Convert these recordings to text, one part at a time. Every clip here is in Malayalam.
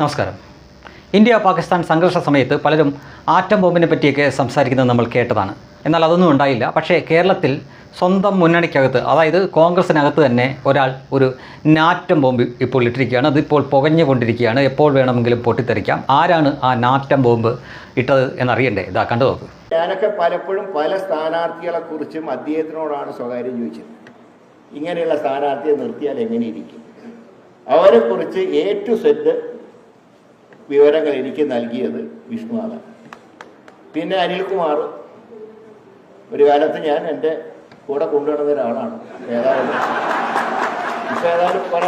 നമസ്കാരം. ഇന്ത്യ പാകിസ്ഥാൻ സംഘർഷ സമയത്ത് പലരും ആറ്റം ബോംബിനെ പറ്റിയൊക്കെ സംസാരിക്കുന്നത് നമ്മൾ കേട്ടതാണ്. എന്നാൽ അതൊന്നും ഉണ്ടായില്ല. പക്ഷേ കേരളത്തിൽ സ്വന്തം മുന്നണിക്കകത്ത് അതായത് കോൺഗ്രസിനകത്ത് തന്നെ ഒരാൾ ഒരു നാറ്റം ബോംബ് ഇപ്പോൾ ഇട്ടിരിക്കുകയാണ്. അതിപ്പോൾ പുകഞ്ഞുകൊണ്ടിരിക്കുകയാണ്. എപ്പോൾ വേണമെങ്കിലും പൊട്ടിത്തെറിക്കാം. ആരാണ് ആ നാറ്റം ബോംബ് ഇട്ടത് എന്നറിയണ്ടേ? ഇതാ കണ്ടു നോക്ക്. ഞാനൊക്കെ പലപ്പോഴും പല സ്ഥാനാർത്ഥികളെ കുറിച്ചും അദ്ദേഹത്തിനോടാണ് സ്വകാര്യം ചോദിച്ചത്. ഇങ്ങനെയുള്ള സ്ഥാനാർത്ഥിയെ നിർത്തിയാൽ എങ്ങനെയിരിക്കും അവരെ കുറിച്ച് എ ടു സെറ്റ് വിവരങ്ങൾ എനിക്ക് നൽകിയത് വിഷ്ണുവാണ്. പിന്നെ അനിൽകുമാർ ഒരു കാലത്ത് ഞാൻ എന്റെ കൂടെ കൊണ്ടുവന്ന ഒരാളാണ്. ഏതായാലും ഇപ്പം ഏതായാലും പല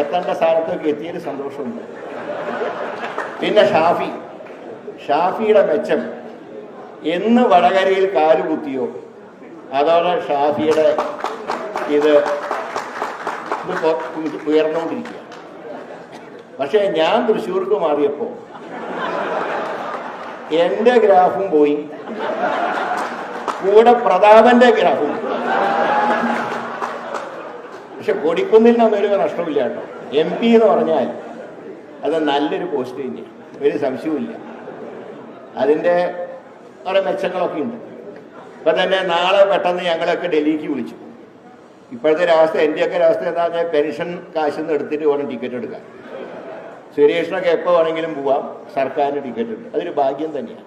എത്തേണ്ട സ്ഥാനത്തൊക്കെ എത്തിയതിൽ സന്തോഷമുണ്ട്. പിന്നെ ഷാഫി. ഷാഫിയുടെ മെച്ചം എന്ന് വടകരയിൽ കാലുകുത്തിയോ അതോടെ ഷാഫിയുടെ ഇത് ഉയർന്നുകൊണ്ടിരിക്കുക. പക്ഷേ ഞാൻ തൃശ്ശൂർക്ക് മാറിയപ്പോൾ എന്റെ ഗ്രാഫും പോയി. കൂടെ പ്രതാപന്റെ ഗ്രാഫും. പക്ഷെ കൊടിക്കുന്നിൽ ഒരു നഷ്ടമില്ല കേട്ടോ. എം പി എന്ന് പറഞ്ഞാൽ അത് നല്ലൊരു പോസ്റ്റ് തന്നെയാണ് ഒരു സംശയവുമില്ല. അതിന്റെ കുറേ മെച്ചങ്ങളൊക്കെ ഉണ്ട്. ഇപ്പം തന്നെ നാളെ പെട്ടെന്ന് ഞങ്ങളൊക്കെ ഡൽഹിക്ക് വിളിച്ചു. ഇപ്പോഴത്തെ ഒരവസ്ഥ എന്റെയൊക്കെ ഒരവസ്ഥ എന്താ പറഞ്ഞാൽ പെൻഷൻ കാശിൽ നിന്ന് എടുത്തിട്ട് വേണം ടിക്കറ്റ് എടുക്കാൻ. സുരേഷിനൊക്കെ എപ്പോൾ വേണമെങ്കിലും പോവാം. സർക്കാരിന് ടിക്കറ്റ് ഉണ്ട്. അതൊരു ഭാഗ്യം തന്നെയാണ്.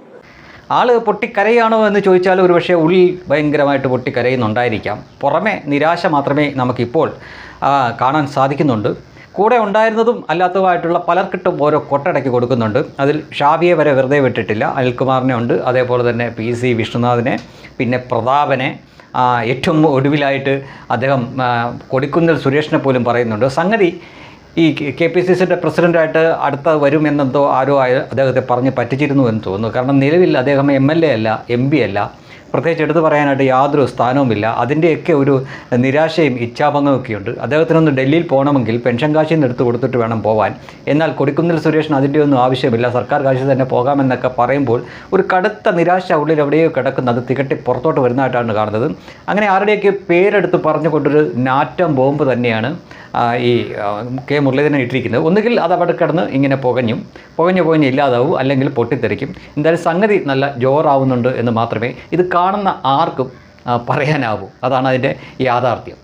ആൾ പൊട്ടിക്കരയാണോ എന്ന് ചോദിച്ചാൽ ഒരുപക്ഷെ ഉള്ളിൽ ഭയങ്കരമായിട്ട് പൊട്ടിക്കരയുന്നുണ്ടായിരിക്കാം. പുറമെ നിരാശ മാത്രമേ നമുക്കിപ്പോൾ കാണാൻ സാധിക്കുന്നുണ്ട്. കൂടെ ഉണ്ടായിരുന്നതും അല്ലാത്തതുമായിട്ടുള്ള പലർക്കിട്ടും ഓരോ കൊട്ടടക്കി കൊടുക്കുന്നുണ്ട്. അതിൽ ഷാബിയെ വരെ വെറുതെ വിട്ടിട്ടില്ല. അനിൽകുമാറിനെ ഉണ്ട്. അതേപോലെ തന്നെ പി സി വിഷ്ണുനാഥിനെ പിന്നെ പ്രതാപനെ ഏറ്റവും ഒടുവിലായിട്ട് അദ്ദേഹം കൊടിക്കുന്നിൽ സുരേഷിനെ പോലും പറയുന്നുണ്ട്. സംഗതി ഈ കെ പി സി സിയുടെ പ്രസിഡന്റായിട്ട് അടുത്ത വരുമെന്നെന്തോ ആരോ ആയ- അദ്ദേഹത്തെ പറഞ്ഞ് പറ്റിച്ചിരുന്നു എന്ന് തോന്നുന്നു. കാരണം നിലവിൽ അദ്ദേഹം എം എൽ എ അല്ല എം പി അല്ല. പ്രത്യേകിച്ച് എടുത്തു പറയാനായിട്ട് യാതൊരു സ്ഥാനവുമില്ല. അതിന്റെയൊക്കെ ഒരു നിരാശയും ഇച്ഛാഭംഗവും ഒക്കെയുണ്ട് അദ്ദേഹത്തിനൊന്ന് ഡൽഹിയിൽ പോകണമെങ്കിൽ പെൻഷൻ കാശിൽ നിന്ന് എടുത്തു കൊടുത്തിട്ട് വേണം പോകാൻ എന്നാൽ കൊടിക്കുന്നിൽ സുരേഷിന് അതിന്റെ ഒന്നും ആവശ്യമില്ല. സർക്കാർ കാശിൽ തന്നെ പോകാമെന്നൊക്കെ പറയുമ്പോൾ ഒരു കടുത്ത നിരാശ ഉള്ളിൽ എവിടെയോ കിടക്കുന്നത് തികട്ടി പുറത്തോട്ട് വരുന്നതായിട്ടാണ് കാണുന്നത്. അങ്ങനെ ആരുടെയൊക്കെ പേരെടുത്ത് പറഞ്ഞുകൊണ്ടൊരു നാറ്റം ബോംബ് തന്നെയാണ്. ഈ കെ മുരളീധരൻ ഇട്ടിരിക്കുന്നത്. ഒന്നുകിൽ അത് അവിടെ കിടന്ന് ഇങ്ങനെ പുകഞ്ഞും പുകഞ്ഞു പുകഞ്ഞ് ഇല്ലാതാവും അല്ലെങ്കിൽ പൊട്ടിത്തെറിക്കും. എന്തായാലും സംഗതി നല്ല ജോറാവുന്നുണ്ട് എന്ന് മാത്രമേ ഇത് കാണുന്ന ആർക്കും പറയാനാവൂ. അതാണ് അതിന്റെ യാഥാർത്ഥ്യം.